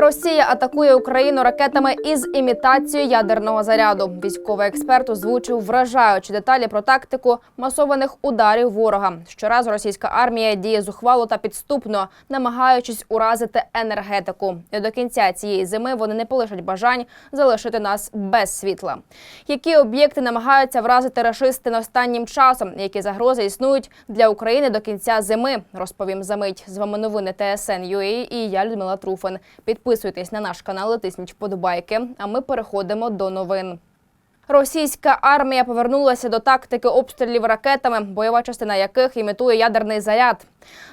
Росія атакує Україну ракетами із імітацією ядерного заряду. Військовий експерт озвучив вражаючі деталі про тактику масованих ударів ворога. Щоразу російська армія діє зухвало та підступно, намагаючись уразити енергетику. І до кінця цієї зими вони не полишать бажань залишити нас без світла. Які об'єкти намагаються вразити рашисти останнім часом? Які загрози існують для України до кінця зими? Розповім за мить. З вами новини ТСН UA і я Людмила Труфин. Підписуйтесь на наш канал, і тисніть. А ми переходимо до новин. Російська армія повернулася до тактики обстрілів ракетами, бойова частина яких імітує ядерний заряд.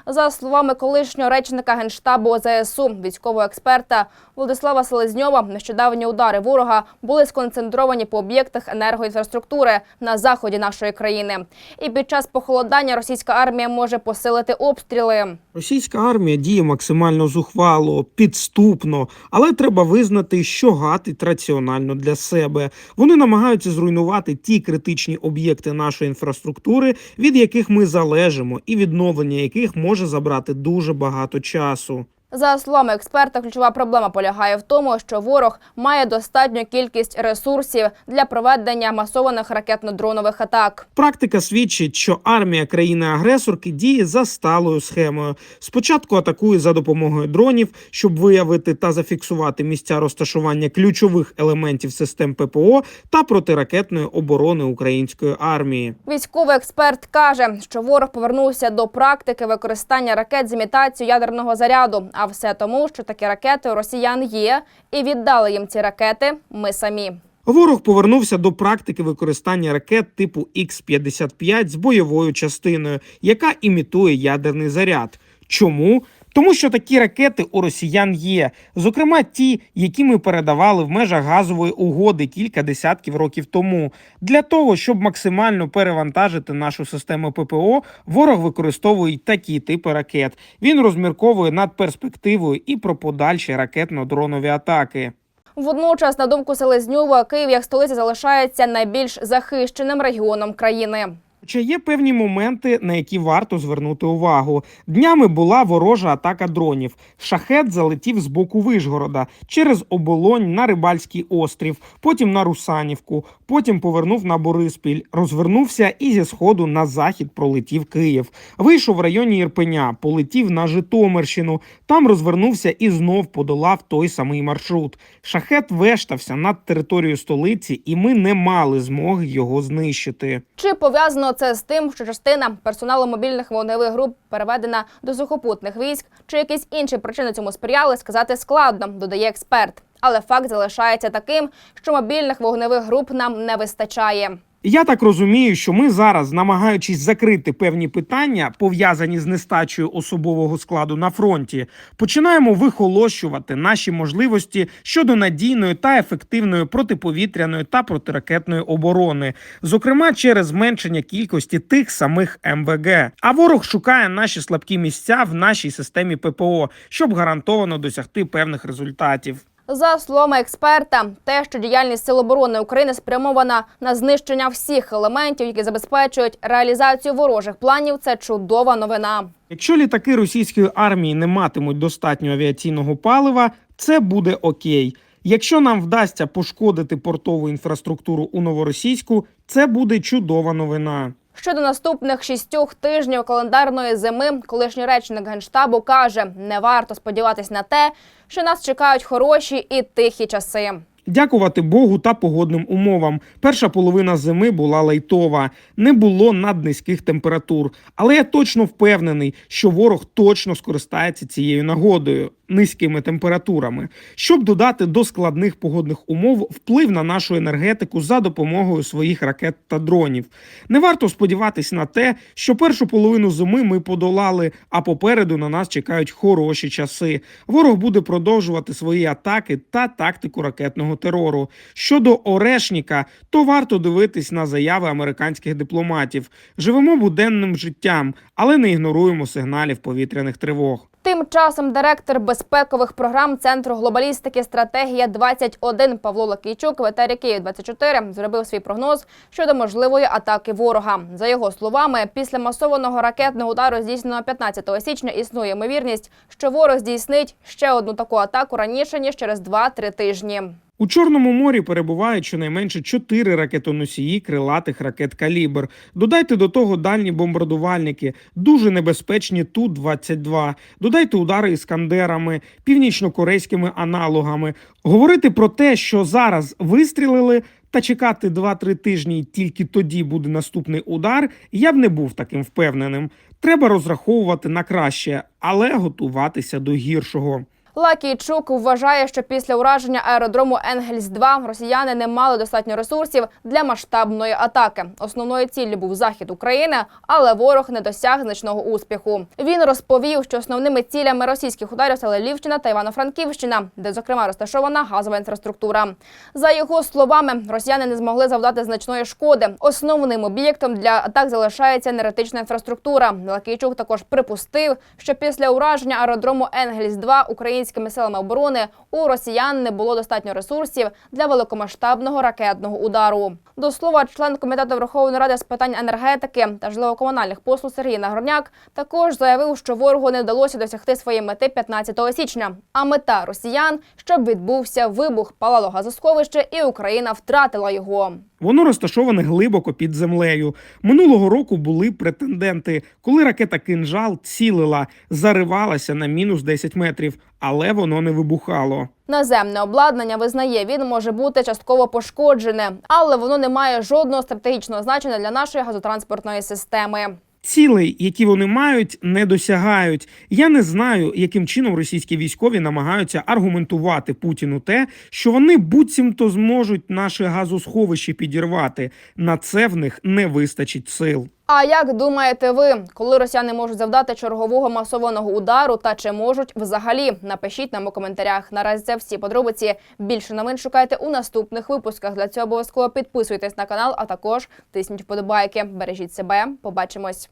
За словами колишнього речника генштабу ЗСУ, військового експерта Владислава Селезньова, нещодавні удари ворога були сконцентровані по об'єктах енергоінфраструктури на заході нашої країни. І під час похолодання російська армія може посилити обстріли. Російська армія діє максимально зухвало, підступно, але треба визнати, що гатить раціонально для себе. Вони намагаються зруйнувати ті критичні об'єкти нашої інфраструктури, від яких ми залежимо, і відновлення яких може забрати дуже багато часу. За словами експерта, ключова проблема полягає в тому, що ворог має достатню кількість ресурсів для проведення масованих ракетно-дронових атак. Практика свідчить, що армія країни-агресорки діє за сталою схемою. Спочатку атакує за допомогою дронів, щоб виявити та зафіксувати місця розташування ключових елементів систем ППО та протиракетної оборони української армії. Військовий експерт каже, що ворог повернувся до практики використання ракет з імітацією ядерного заряду. А все тому, що такі ракети у росіян є, і віддали їм ці ракети ми самі. Ворог повернувся до практики використання ракет типу Х-55 з бойовою частиною, яка імітує ядерний заряд. Чому? Тому що такі ракети у росіян є, зокрема ті, які ми передавали в межах газової угоди кілька десятків років тому. Для того щоб максимально перевантажити нашу систему ППО, ворог використовує такі типи ракет. Він розмірковує над перспективою і про подальші ракетно-дронові атаки. Водночас, на думку Селезньова, Київ як столиця залишається найбільш захищеним регіоном країни. Хоча є певні моменти, на які варто звернути увагу. Днями була ворожа атака дронів. Шахет залетів з боку Вишгорода через оболонь на Рибальський острів, потім на Русанівку, потім повернув на Бориспіль, розвернувся і зі сходу на захід пролетів Київ. Вийшов в районі Ірпеня, полетів на Житомирщину. Там розвернувся і знов подолав той самий маршрут. Шахет вештався над територією столиці, і ми не мали змоги його знищити. Чи пов'язано це з тим, що частина персоналу мобільних вогневих груп переведена до сухопутних військ, чи якісь інші причини цьому сприяли, сказати складно, додає експерт. Але факт залишається таким, що мобільних вогневих груп нам не вистачає. Я так розумію, що ми зараз, намагаючись закрити певні питання, пов'язані з нестачею особового складу на фронті, починаємо вихолощувати наші можливості щодо надійної та ефективної протиповітряної та протиракетної оборони, зокрема через зменшення кількості тих самих МВГ. А ворог шукає наші слабкі місця в нашій системі ППО, щоб гарантовано досягти певних результатів. За словами експерта, те, що діяльність Сил оборони України спрямована на знищення всіх елементів, які забезпечують реалізацію ворожих планів, це чудова новина. Якщо літаки російської армії не матимуть достатньо авіаційного палива, це буде окей. Якщо нам вдасться пошкодити портову інфраструктуру у новоросійську, це буде чудова новина. Щодо наступних шістьох тижнів календарної зими, колишній речник генштабу каже: не варто сподіватись на те, що нас чекають хороші і тихі часи. Дякувати Богу та погодним умовам. Перша половина зими була лайтова, не було наднизьких температур. Але я точно впевнений, що ворог точно скористається цією нагодою низькими температурами, щоб додати до складних погодних умов вплив на нашу енергетику за допомогою своїх ракет та дронів. Не варто сподіватись на те, що першу половину зими ми подолали, а попереду на нас чекають хороші часи. Ворог буде продовжувати свої атаки та тактику ракетного терору. Щодо Орешніка, то варто дивитись на заяви американських дипломатів. Живемо буденним життям, але не ігноруємо сигналів повітряних тривог. Тим часом директор безпекових програм Центру глобалістики стратегія 21 Павло Лакійчук в етері Київ 24 зробив свій прогноз щодо можливої атаки ворога. За його словами, після масованого ракетного удару, здійсненого 15 січня, існує ймовірність, що ворог здійснить ще одну таку атаку раніше ніж через 2-3 тижні. У Чорному морі перебувають щонайменше чотири ракетоносії крилатих ракет калібр. Додайте до того дальні бомбардувальники, дуже небезпечні Ту-22. Додайте удари іскандерами, північно-корейськими аналогами. Говорити про те, що зараз вистрілили. Та чекати 2-3 тижні і тільки тоді буде наступний удар, я б не був таким впевненим. Треба розраховувати на краще, але готуватися до гіршого. Лакійчук вважає, що після ураження аеродрому Енгельс-2 росіяни не мали достатньо ресурсів для масштабної атаки. Основною ціллю був захід України, але ворог не досяг значного успіху. Він розповів, що основними цілями російських ударів стали Лівщина та Івано-Франківщина, де зокрема розташована газова інфраструктура. За його словами, росіяни не змогли завдати значної шкоди. Основним об'єктом для атак залишається енергетична інфраструктура. Лакійчук також припустив, що після ураження аеродрому Енгельс-2 українськими силами оборони у росіян не було достатньо ресурсів для великомасштабного ракетного удару. До слова, член комітету Верховної Ради з питань енергетики та житлово-комунальних послуг Сергій Нагорняк також заявив, що ворогу не вдалося досягти своєї мети 15 січня. А мета росіян, щоб відбувся вибух, палало газосховище, і Україна втратила його. Воно розташоване глибоко під землею. Минулого року були претенденти, коли ракета кинжал цілила, заривалася на мінус 10 метрів, але воно не вибухало. Наземне обладнання визнає, він може бути частково пошкоджене, але воно не має жодного стратегічного значення для нашої газотранспортної системи. Цілей, які вони мають, не досягають. Я не знаю, яким чином російські військові намагаються аргументувати Путіну те, що вони буцімто зможуть наше газосховище підірвати. На це в них не вистачить сил. А як думаєте ви, коли росіяни можуть завдати чергового масованого удару та чи можуть взагалі? Напишіть нам у коментарях. Наразі це всі подробиці. Більше новин шукайте у наступних випусках. Для цього обов'язково підписуйтесь на канал, а також тисніть вподобайки. Бережіть себе. Побачимось.